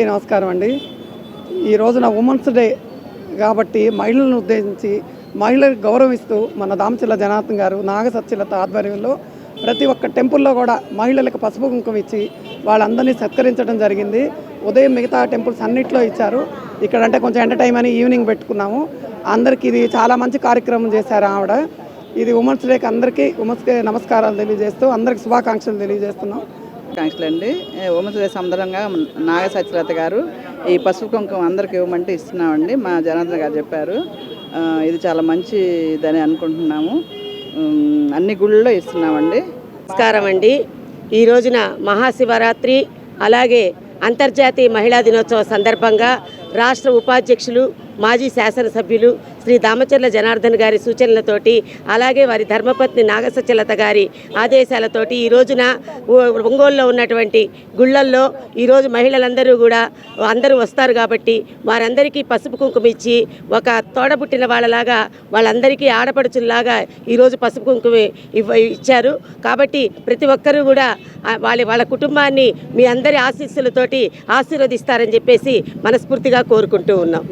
అందరికీ నమస్కారం అండి. ఈ రోజున ఉమెన్స్ డే కాబట్టి మహిళలను ఉద్దేశించి మహిళలకు గౌరవిస్తూ మన దామచిల్ల జనార్దన్ గారు నాగసత్యలత ఆధ్వర్యంలో ప్రతి ఒక్క టెంపుల్లో కూడా మహిళలకు పసుపు కుంకుమ ఇచ్చి వాళ్ళందరినీ సత్కరించడం జరిగింది. ఉదయం మిగతా టెంపుల్స్ అన్నింటిలో ఇచ్చారు. ఇక్కడ అంటే కొంచెం ఎంటర్టైన్ అని ఈవినింగ్ పెట్టుకున్నాము. అందరికీ ఇది చాలా మంచి కార్యక్రమం చేశారు ఆవిడ. ఇది ఉమెన్స్ డేకి అందరికీ ఉమెన్స్కి నమస్కారాలు తెలియజేస్తూ అందరికి శుభాకాంక్షలు తెలియజేస్తున్నాం. ఆకాంక్షలు అండి ఉమెన్స్ సందర్భంగా నాగ సత్యలత గారు ఈ పసుపు కుంకుమ అందరికి ఇవ్వమంటే ఇస్తున్నామండి. మా జనార్దన్ గారు చెప్పారు. ఇది చాలా మంచిదని అనుకుంటున్నాము. అన్ని గుళ్ళలో ఇస్తున్నామండి. నమస్కారం అండి. ఈ రోజున మహాశివరాత్రి అలాగే అంతర్జాతీయ మహిళా దినోత్సవ సందర్భంగా రాష్ట్ర ఉపాధ్యక్షులు మాజీ శాసనసభ్యులు శ్రీ దామచర్ల జనార్దన్ గారి సూచనలతోటి అలాగే వారి ధర్మపత్ని నాగసచలత గారి ఆదేశాలతోటి ఈ రోజున ఒంగోలులో ఉన్నటువంటి గుళ్ళల్లో ఈరోజు మహిళలందరూ కూడా అందరూ వస్తారు కాబట్టి వారందరికీ పసుపు కుంకుమ ఇచ్చి ఒక తోడబుట్టిన వాళ్ళలాగా వాళ్ళందరికీ ఆడపడుచుల్లాగా ఈరోజు పసుపు కుంకుమ ఇవ్వ ఇచ్చారు. కాబట్టి ప్రతి ఒక్కరూ కూడా వాళ్ళ వాళ్ళ కుటుంబాన్ని మీ అందరి ఆశీస్సులతోటి ఆశీర్వదిస్తారని చెప్పేసి మనస్ఫూర్తిగా కోరుకుంటూ ఉన్నాం.